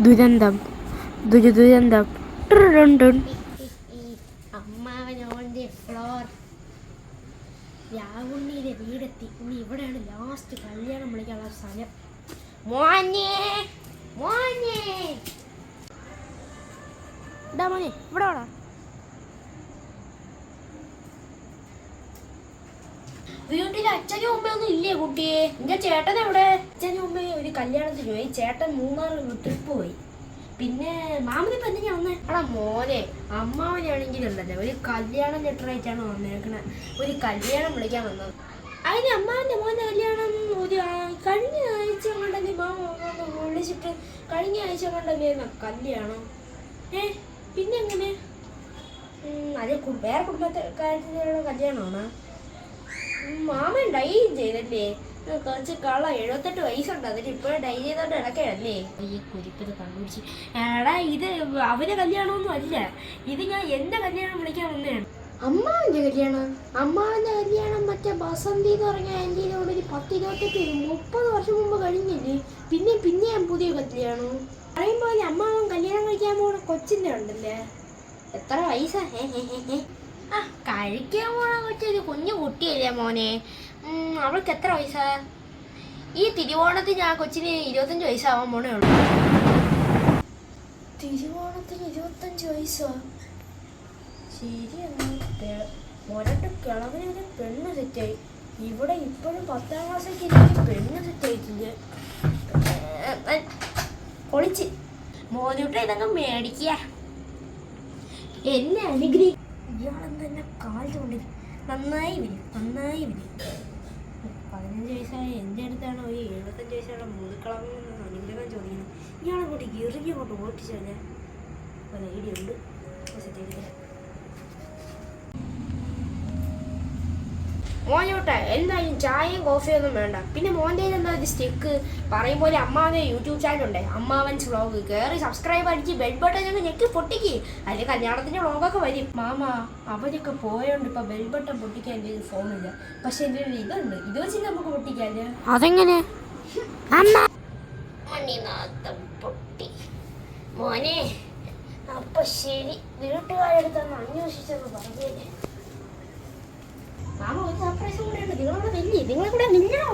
ദുരന്തം. ദുരു ദുരന്തം. ടുടുടുണ്ടുൻ. അമ്മാവനോന്റെ ഫ്ലോർ രാവുണ്ണിയുടെ വീടെത്തി. ഇനി ഇവിടെയാണ് ലാസ്റ്റ് കല്യാണം വിളിക്കാനുള്ള സ്ഥലം. മോനെ മോനെ ഇവിടെ വാടാ. അച്ഛനും അമ്മയൊന്നും ഇല്ലേ കുട്ടിയെ എന്റെ ചേട്ടൻ എവിടെ? അച്ഛനും അമ്മയും ഒരു കല്യാണത്തിന് പോയി. ചേട്ടൻ മൂന്നാർ ട്രിപ്പ് പോയി. പിന്നെ മാമനിപ്പോ എന്തിനാ വന്നേ? എടാ മോനെ അമ്മാവനാണെങ്കിൽ ഉണ്ടല്ലോ ഒരു കല്യാണം ലെറ്റർ ആയിട്ടാണ് വന്നേക്കണേ. ഒരു കല്യാണം വിളിക്കാൻ വന്നത്. അതിന് അമ്മാവന്റെ മോന്റെ കല്യാണം ഒരു കഴിഞ്ഞ ആഴ്ച കൊണ്ടല്ലേ മാമൊന്ന് വിളിച്ചിട്ട്? കഴിഞ്ഞ ആഴ്ച കൊണ്ടല്ലേ കല്യാണം. ഏ പിന്നെ എങ്ങനെ? അതെ വേറെ കുടുംബത്തെ കാര്യത്തിലുള്ള കല്യാണമാണോ? ഉം, മാമൻ ഡൈ ചെയ്തല്ലേ കുറച്ച് കള എഴുപത്തെട്ട് വയസ്സുണ്ട്. അതിന് ഇപ്പോഴും ഡൈ ചെയ്തോണ്ട് ഇടക്കല്ലേ ഈ കുരിപ്പത് കണ്ടുപിടിച്ച്. എടാ ഇത് അവരെ കല്യാണമൊന്നും അല്ല. ഇത് ഞാൻ എന്റെ കല്യാണം വിളിക്കാൻ വന്നതാണ്. അമ്മാവന്റെ കല്യാണം? അമ്മാവന്റെ കല്യാണം മറ്റേ ബസന്തി എന്ന് പറഞ്ഞ ആന്റിനോട് ഒരു പത്ത് ഇരുപത്തെട്ട് മുപ്പത് വർഷം മുമ്പ് കഴിഞ്ഞില്ലേ? പിന്നെ പിന്നെയും പുതിയ കല്യാണം. പറയുമ്പോൾ അമ്മാവൻ കല്യാണം കഴിക്കാൻ പോണ കൊച്ചിന്റെ ഉണ്ടല്ലേ? എത്ര വയസ്സാ? ആ കഴിക്കാൻ പോണ കൊച്ചൊരു കുഞ്ഞു കുട്ടിയല്ലേ മോനെ? അവൾക്ക് എത്ര വയസ്സാ? ഈ തിരുവോണത്തിന് ഞാൻ കൊച്ചിന് ഇരുപത്തഞ്ച് വയസ്സാവാൻ പോണേ ഉള്ളൂ. തിരുവോണത്തിന് ഇരുപത്തഞ്ച് വയസ്സോ? ശരിയാണ്. ഒരട്ട് കിളവിന് ഒരു പെണ്ണ് സെറ്റായി. ഇവിടെ ഇപ്പോഴും പത്താം ക്ലാസ്സൊക്കെ ഇരിക്കും പെണ്ണ് സെറ്റായിട്ടില്ല. പൊളിച്ച്. മോനൂട്ട ഇതങ്ങ് മേടിക്കുക എന്നെ അനുഗ്രഹി ഇയാളെന്താ കാലിച്ചു കാലിച്ചുകൊണ്ട് നന്നായി വരും നന്നായി വരും. പതിനഞ്ച് വയസ്സായ എന്റെ അടുത്താണ് ഒരു എഴുപത്തഞ്ച് വയസ്സുള്ള മുതുക്കളമെന്ന് അനുഗ്രഹം ചോദിക്കുന്നത്. ഇയാളെ കൂട്ടി ഇറുകി കൊണ്ട് ഓട്ടിച്ചാൽ ഒരു ഐഡിയ ഉണ്ട്. സെറ്റ് മോനോട്ടെ എന്തായാലും ചായയും കോഫിയും ഒന്നും വേണ്ട. പിന്നെ മോന്റെ എന്താ ഒരു സ്റ്റിക്ക് പറയും പോലെ അമ്മാവന്റെ യൂട്യൂബ് ചാനൽ ഉണ്ട്. അമ്മാവൻസ് വ്ളോഗ് കയറി സബ്സ്ക്രൈബ് അടിച്ച് ബെഡ് ബട്ടൺ ഒക്കെ ഞെക്കി പൊട്ടിക്ക്. അതിൽ കല്യാണത്തിന്റെ വ്ളോഗൊക്കെ വരും. മാമ അവരൊക്കെ പോയോണ്ട് ഇപ്പൊ ബെഡ് ബട്ടൺ പൊട്ടിക്കാൻ എന്റെ ഒരു ഫോണില്ല പക്ഷെ എന്റെ ഒരു ഇതുണ്ട്. ഇത് വെച്ച് നമുക്ക് പൊട്ടിക്കാൻ അതെങ്ങനെ? പൊട്ടി. മോനെ അപ്പൊ ശരി. വീട്ടുകാരെടുത്തൊന്ന് അന്വേഷിച്ചെന്ന് പറഞ്ഞേ മാമ ഒരു സർപ്രൈസും കൂടെ ഉണ്ട്. നിങ്ങളവിടെ വലിയ നിങ്ങളെ കൂടെ നിന്നോ